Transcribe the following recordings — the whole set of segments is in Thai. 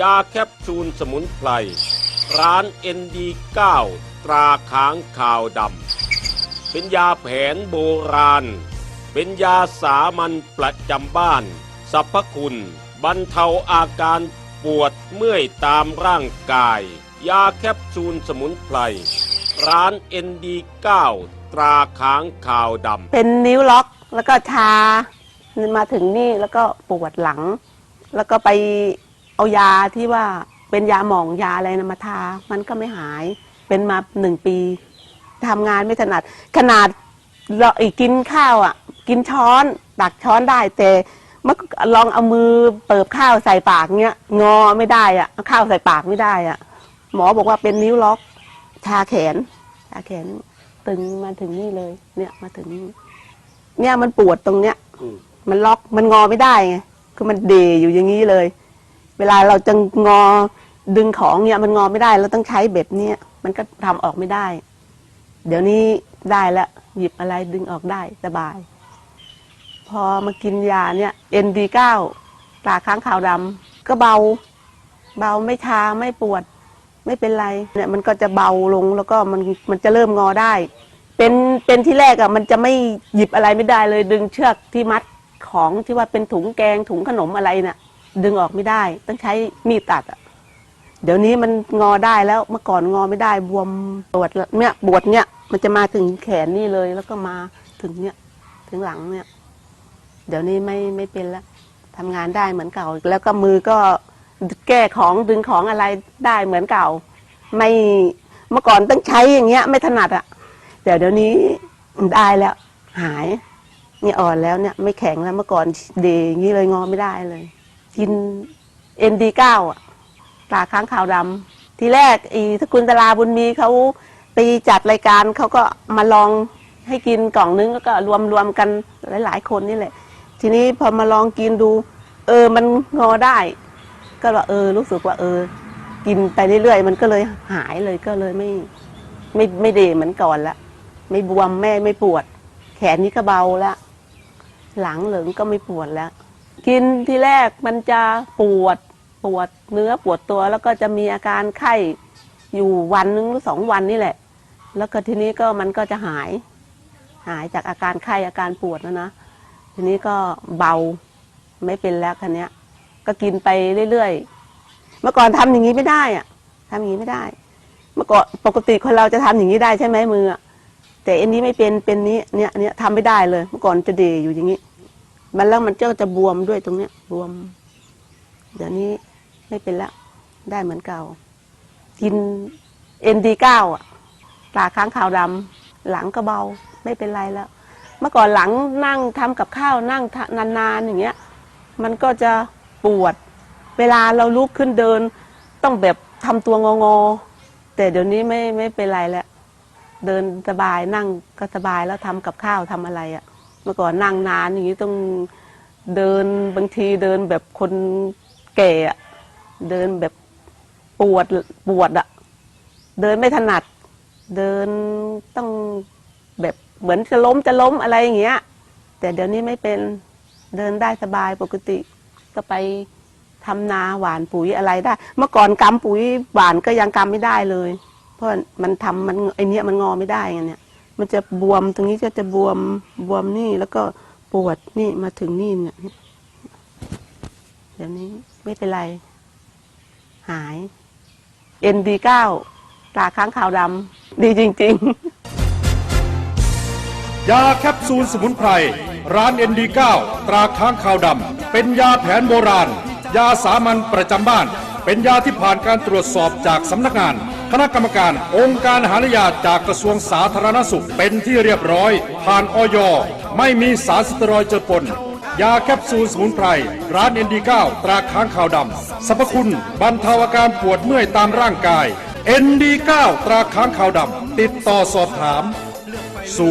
ยาแคปซูลสมุนไพร ร้าน ND9 ตราค้างคาวดำ เป็นยาแผนโบราณ เป็นยาสามัญประจำบ้านสรรพคุณ บรรเทาอาการปวดเมื่อยตามร่างกาย ยาแคปซูลสมุนไพร ร้าน ND9 ตราค้างคาวดำ เป็นนิ้วล็อกแล้วก็ชา มาถึงนี่แล้วก็ปวดหลัง แล้วก็ไป เอายาที่ว่าเป็นยาหมองยาอะไรนะมาทา มันก็ไม่หาย เป็นมาหนึ่งปีทำงานไม่ถนัด ขนาดเราอีกกินข้าวอะ กินช้อนตักช้อนได้แต่มื่อลองเอามือเปิบข้าวใส่ปากเนี้ย งอไม่ได้อะข้าวใส่ปากไม่ได้อะ หมอบอกว่าเป็นนิ้วล็อกชาแขนชาแขนตึงมาถึงนี่เลย เนี่ยมาถึงนี่เนี่ยมันปวดตรงเนี้ยมมันล็อกมันงอไม่ได้ไงคือมันเดอยู่อย่างนี้เลย เวลาเราจะงอดึงของเนี่ยมันงอไม่ได้ เราต้องใช้เบ็ดเนี่ย มันก็ทำออกไม่ได้ เดี๋ยวนี้ได้แล้วหยิบอะไรดึงออกได้สบาย พอมากินยาเนี่ย ND9 ตาค้างขาวดำก็เบา เบาไม่ชาไม่ปวด ไม่เป็นไรเนี่ยมันก็จะเบาลงแล้วก็มันมันจะเริ่มงอได้ เป็นเป็นที่แรกอะ่ะมันจะไม่หยิบอะไรไม่ได้เลยดึงเชือกที่มัดของที่ว่าเป็นถุงแกงถุงขนมอะไรเนี่ย ดึงออกไม่ได้ ต้องใช้มีดตัดอะเดี๋ยวนี้มันงอได้แล้วเมื่อก่อนงอไม่ได้บวมปวดเนี่ยปวดเนี่ย มันจะมาถึงแขนนี่เลยแล้วก็มาถึงเนี่ย ถึงหลังเนี่ย เดี๋ยวนี้ไม่ไม่เป็นแล้วทำงานได้เหมือนเก่า แล้วก็มือก็แก้ของดึงของอะไรได้เหมือนเก่า ไม่เมื่อก่อนต้องใช้อย่างเงี้ย ไม่ถนัดอะแต่เดี๋ยวนี้ได้แล้ว หาย นี่อ่อนแล้วเนี่ย ไม่แข็งแล้วเมื่อก่อนเดอย่างนี้เลยงอไม่ได้เลย กิน ND9 อะตาค้างขาวดำทีแรกอีทกุลตลาบุญมีเขาไปจัดรายการเขาก็มาลองให้กินกล่องนึงแล้วก็รวมรวมกันหลาย ๆ คนนี่แหละ ทีนี้พอมาลองกินดู เออมันงอได้ ก็ว่าเออรู้สึกว่าเออ กินไปเรื่อยๆ มันก็เลยหายเลยก็เลยไม่ ไม่ไม่เดเหมือนก่อนละไม่บวมแม่ไม่ปวด แขนนี้ก็เบาละหลังเหลิงก็ไม่ปวดแล้ว กินที่แรกมันจะปวดปวดเนื้อปวดตัว แล้วก็จะมีอาการไข้อยู่วันหนึงหรือสองวันนี่แหละ แล้วก็ทีนี้ก็มันก็จะหาย หายจากอาการไข้อาการปวดแล้วนะทีนี้ก็เบาไม่เป็นแล้วคันนี้ย ก็กินไปเรื่อยๆเมื่อก่อนทำอย่างนี้ไม่ได้อะทำอย่างนี้ไม่ได้ เมื่อก่อนปกติคนเราจะทำอย่างนี้ได้ใช่ไหมมือแต่อันนี้ไม่เป็นเป็นนี้เนี่ยเนี่ยทำไม่ได้เลย เมื่อก่อนจะเดอยู่อย่างนี้ มันแล้วมันก็จะบวมด้วยตรงเนี้ยบวม เดี๋ยวนี้ไม่เป็นล้วได้เหมือนเก่า กินเอ็นดีเก้าอะตาค้างขาวดำหลังก็เบาไม่เป็นไรแล้ว เมื่อก่อนหลังนั่งทำกับข้าวนั่งนานๆอย่างเงี้ย มันก็จะปวด เวลาเราลุกขึ้นเดิน ต้องแบบทำตัวงองอแต่เดี๋ยวนี้ไม่ไม่เป็นไรแล้ว เดินสบายนั่งก็สบายแล้วทำกับข้าวทำอะไรอะ่ะ เมื่อก่อนนั่งนานอย่างนี้ต้องเดินบางทีเดินแบบคนแก่อะเดินแบบปวดปวดอะเดินไม่ถนัด เดินต้องแบบเหมือนจะล้มจะล้มอะไรอย่างเงี้ย แต่เดี๋ยวนี้ไม่เป็นเดินได้สบายปกติ ก็ไปทำนาหวานปุ๋ยอะไรได้ เมื่อก่อนกำปุ๋ยหวานก็ยังกำไม่ได้เลย เพราะมันทำมันไอเนี้ยมันงอไม่ได้ไงเนี่ย มันจะบวมตรงนี้ก็จะบวมบวมนี่แล้วก็ปวดนี่มาถึงนี่เนี่ยเดี๋ยวนี้ไม่เป็นไร หาย ND9 ตราตาค้างขาวดำดีจริง ๆ ยาแคปซูลสมุนไพร ร้าน ND9 ตราค้างคาวดำเป็นยาแผนโบราณ ยาสามัญประจำบ้าน เป็นยาที่ผ่านการตรวจสอบจากสำนักงาน คณะกรรมการองค์การหารยาจากกระทรวงสาธารณสุขเป็นที่เรียบร้อย ผ่านออยไม่มีสารสเตรอยเจอปนยาแคปซูลสมุนไพร ร้าน ND9 ตราค้างขาวดำสรรพคุณบรรเทาอาการปวดเมื่อยตามร่างกาย ND9 ตราค้างขาวดำติดต่อสอบถาม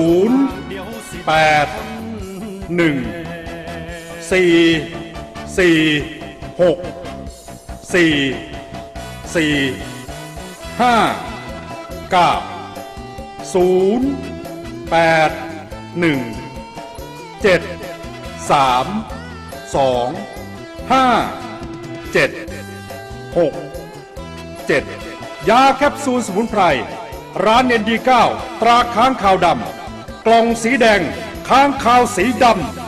0แปดหนึ่งสี่สี่ ห้าเก้าศูนย์แปดหนึ่งเจ็ดสามสองห้าเจ็ดห6 7. ยาแคปซูลสมุนไพร ร้านเอ็นดีเก้าตราค้างคาวดำ กล่องสีแดง ค้างคาวสีดำ